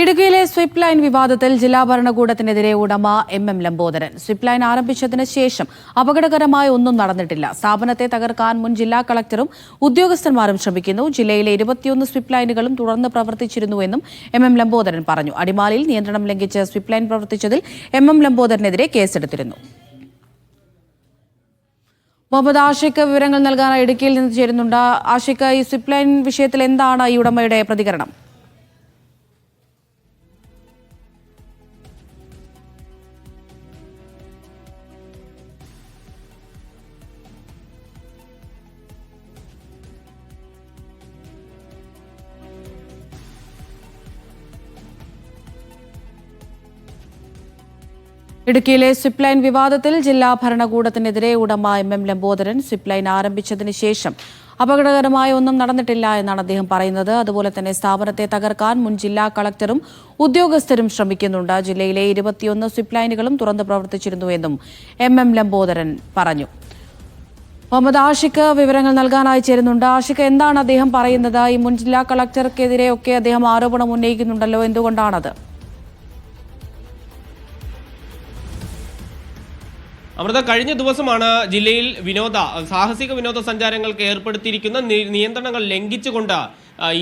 ഇടുക്കിയിലെ സ്വിപ്പ് ലൈൻ വിവാദത്തിൽ ജില്ലാ ഭരണകൂടത്തിനെതിരെ ഉടമ M M Lambodaran. Zip line ആരംഭിച്ചതിന് ശേഷം അപകടകരമായ ഒന്നും നടന്നിട്ടില്ല. സ്ഥാപനത്തെ തകർക്കാൻ മുൻ ജില്ലാ കളക്ടറും ഉദ്യോഗസ്ഥന്മാരും ശ്രമിക്കുന്നു. ജില്ലയിലെ ഇരുപത്തിയൊന്ന് സ്വിപ്പ് ലൈനുകളും തുടർന്ന് പ്രവർത്തിച്ചിരുന്നുവെന്നും എം എം ലംബോദരൻ പറഞ്ഞു. അടിമാലിയിൽ നിയന്ത്രണം ലംഘിച്ച് സ്വിപ്പ് ലൈൻ പ്രവർത്തിച്ചതിൽ എം എം ലംബോദരനെതിരെ കേസെടുത്തിരുന്നു. മുഹമ്മദ് ആഷിഖ് വിവരങ്ങൾ നൽകാനായി ഇടുക്കിയിൽ നിന്ന് ചേരുന്നുണ്ട്. ആഷിഖ് ഈ സ്വിപ്പ് ലൈൻ വിഷയത്തിൽ എന്താണ് ഈ ഉടമയുടെ പ്രതികരണം? ഇടുക്കിയിലെ സിപ്ലൈൻ വിവാദത്തിൽ ജില്ലാ ഭരണകൂടത്തിനെതിരെ ഉടമ എം എം ലംബോദരൻ സിപ്ലൈൻ ആരംഭിച്ചതിന് ശേഷം അപകടകരമായ ഒന്നും നടന്നിട്ടില്ല എന്നാണ് അദ്ദേഹം പറയുന്നത്. അതുപോലെ തന്നെ സ്ഥാപനത്തെ തകർക്കാൻ മുൻ ജില്ലാ കളക്ടറും ഉദ്യോഗസ്ഥരും ശ്രമിക്കുന്നുണ്ട്. ജില്ലയിലെ ഇരുപത്തിയൊന്ന് സിപ്ലൈനുകളും തുറന്നു പ്രവർത്തിച്ചിരുന്നുവെന്നും എം എം ലംബോദരൻ പറഞ്ഞു. മുഹമ്മദ് ആഷിഖ് വിവരങ്ങൾ നൽകാനായി ചേരുന്നുണ്ട്. ആഷിഖ് എന്താണ് അദ്ദേഹം പറയുന്നത്? ഈ മുൻ ജില്ലാ കളക്ടർക്കെതിരെ ഒക്കെ അദ്ദേഹം ആരോപണം ഉന്നയിക്കുന്നുണ്ടല്ലോ. എന്തുകൊണ്ടാണത്? അമൃത കഴിഞ്ഞ ദിവസമാണ് ജില്ലയിൽ വിനോദ സാഹസിക വിനോദസഞ്ചാരങ്ങൾക്ക് ഏർപ്പെടുത്തിയിരിക്കുന്ന നിയന്ത്രണങ്ങൾ ലംഘിച്ചുകൊണ്ട്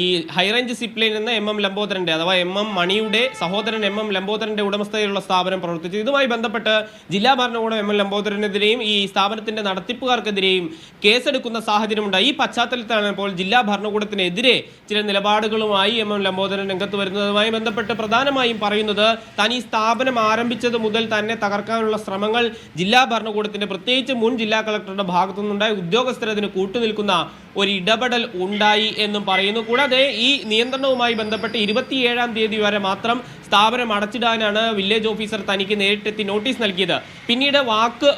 ഈ ഹൈറേഞ്ച് സിപ്ലൈൻ ലൈൻ എന്ന എം എം ലംബോദരന്റെ അഥവാ എം എം മണിയുടെ സഹോദരൻ എം എം ലംബോദരന്റെ ഉടമസ്ഥതയിലുള്ള സ്ഥാപനം പ്രവർത്തിച്ചു. ഇതുമായി ബന്ധപ്പെട്ട് ജില്ലാ ഭരണകൂടം എം എം ലംബോദരനെതിരെയും ഈ സ്ഥാപനത്തിന്റെ നടത്തിപ്പുകാർക്കെതിരെയും കേസെടുക്കുന്ന സാഹചര്യമുണ്ട്. ഈ പശ്ചാത്തലത്തിലാണ് ഇപ്പോൾ ജില്ലാ ഭരണകൂടത്തിനെതിരെ ചില നിലപാടുകളുമായി എം എം ലംബോദരൻ രംഗത്ത് വരുന്നതുമായി ബന്ധപ്പെട്ട് പ്രധാനമായും പറയുന്നത് താൻ ഈ സ്ഥാപനം ആരംഭിച്ചത് മുതൽ തന്നെ തകർക്കാനുള്ള ശ്രമങ്ങൾ ജില്ലാ ഭരണകൂടത്തിന്റെ പ്രത്യേകിച്ച് മുൻ ജില്ലാ കളക്ടറുടെ ഭാഗത്തുനിന്നുണ്ടായ. ഉദ്യോഗസ്ഥരതിന് കൂട്ടുനിൽക്കുന്ന ഒരു ഇടപെടൽ ഉണ്ടായി എന്നും പറയുന്നു. കൂടാതെ ഈ നിയന്ത്രണവുമായി ബന്ധപ്പെട്ട് ഇരുപത്തിയേഴാം തീയതി വരെ മാത്രം സ്ഥാപനം അടച്ചിടാനാണ് വില്ലേജ് ഓഫീസർ തനിക്ക് നേരിട്ടെത്തി നോട്ടീസ് നൽകിയത്. പിന്നീട് വാക്ക്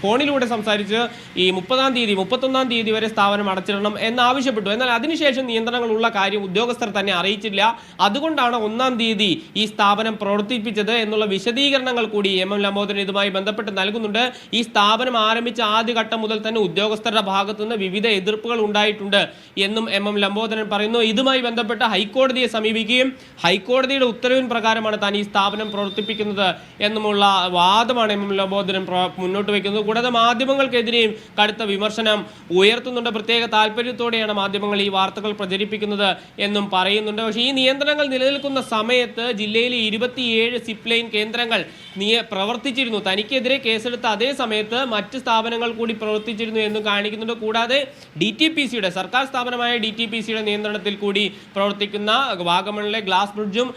ഫോണിലൂടെ സംസാരിച്ച് ഈ മുപ്പതാം തീയതി മുപ്പത്തൊന്നാം തീയതി വരെ സ്ഥാപനം അടച്ചിടണം എന്നാവശ്യപ്പെട്ടു. എന്നാൽ അതിനുശേഷം നിയന്ത്രണങ്ങളുള്ള കാര്യം ഉദ്യോഗസ്ഥർ തന്നെ അറിയിച്ചില്ല. അതുകൊണ്ടാണ് ഒന്നാം തീയതി ഈ സ്ഥാപനം പ്രവർത്തിപ്പിച്ചത് എന്നുള്ള വിശദീകരണങ്ങൾ കൂടി എം. എം. ലംബോദരൻ ഇതുമായി ബന്ധപ്പെട്ട് നൽകുന്നുണ്ട്. ഈ സ്ഥാപനം ആരംഭിച്ച ആദ്യഘട്ടം മുതൽ തന്നെ ഉദ്യോഗസ്ഥരുടെ ഭാഗത്തു നിന്ന് എതിർപ്പുകൾ ഉണ്ടായിട്ടുണ്ട് എന്നും എം എം ലംബോദരൻ പറയുന്നു. ഇതുമായി ബന്ധപ്പെട്ട് ഹൈക്കോടതിയെ സമീപിക്കുകയും ഹൈക്കോടതിയുടെ ഉത്തരവിൻ പ്രകാരമാണ് താൻ ഈ സ്ഥാപനം പ്രവർത്തിപ്പിക്കുന്നത് എന്നുമുള്ള വാദമാണ് എം എം ലംബോദരൻ മുന്നോട്ട് വയ്ക്കുന്നത് കൂടാതെ മാധ്യമങ്ങൾക്കെതിരെയും കടുത്ത വിമർശനം ഉയർത്തുന്നുണ്ട്. പ്രത്യേക താല്പര്യത്തോടെയാണ് മാധ്യമങ്ങൾ ഈ വാർത്തകൾ പ്രചരിപ്പിക്കുന്നത് എന്നും പറയുന്നുണ്ട്. പക്ഷേ ഈ നിയന്ത്രണങ്ങൾ നിലനിൽക്കുന്ന സമയത്ത് ജില്ലയിലെ ഇരുപത്തിയേഴ് സിപ്ലൈൻ കേന്ദ്രങ്ങൾ നിയ പ്രവർത്തിച്ചിരുന്നു. തനിക്കെതിരെ കേസെടുത്ത അതേ സമയത്ത് മറ്റ് സ്ഥാപനങ്ങൾ കൂടി പ്രവർത്തിച്ചിരുന്നു എന്നും കാണിക്കുന്നുണ്ട്. കൂടാതെ ഡി ടി പി സിയുടെ സർക്കാർ സ്ഥാപനമായ ഡി ടി പി സിയുടെ നിയന്ത്രണത്തിൽ കൂടി പ്രവർത്തിക്കുന്ന വാഗമണിലെ ഗ്ലാസ് ബ്രിഡ്ജും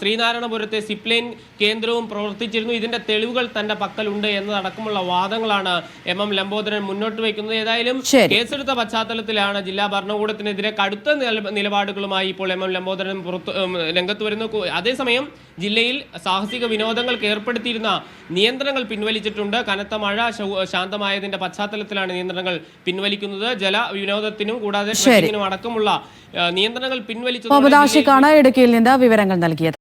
ശ്രീനാരായണപുരത്തെ സിപ്ലൈൻ കേന്ദ്രവും പ്രവർത്തിച്ചിരുന്നു. ഇതിന്റെ തെളിവുകൾ തന്റെ പക്കലുണ്ട് എന്നതടക്കമുള്ള വാദങ്ങളാണ് എം എം ലംബോദരൻ മുന്നോട്ട് വയ്ക്കുന്നത്. ഏതായാലും. കേസെടുത്ത പശ്ചാത്തലത്തിലാണ് ജില്ലാ ഭരണകൂടത്തിനെതിരെ കടുത്ത നില- നിലപാടുകളുമായി ഇപ്പോൾ എം എം ലംബോദരൻ പുറത്ത് രംഗത്ത് വരുന്നു. അതേസമയം ജില്ലയിൽ സാഹസിക വിനോദങ്ങൾക്ക് ഏർപ്പെടുത്തിയിരുന്ന നിയന്ത്രണങ്ങൾ പിൻവലിച്ചിട്ടുണ്ട്. കനത്ത മഴ ശാന്തമായതിന്റെ പശ്ചാത്തലത്തിലാണ് നിയന്ത്രണങ്ങൾ പിൻവലിക്കുന്നത്. ജല വിനോദത്തിനും കൂടാതെ. അടക്കമുള്ള നിയന്ത്രണങ്ങൾ പിൻവലിച്ചു ഇടുക്കിയിൽ നിന്ന് വിവരങ്ങൾ നൽകിയത്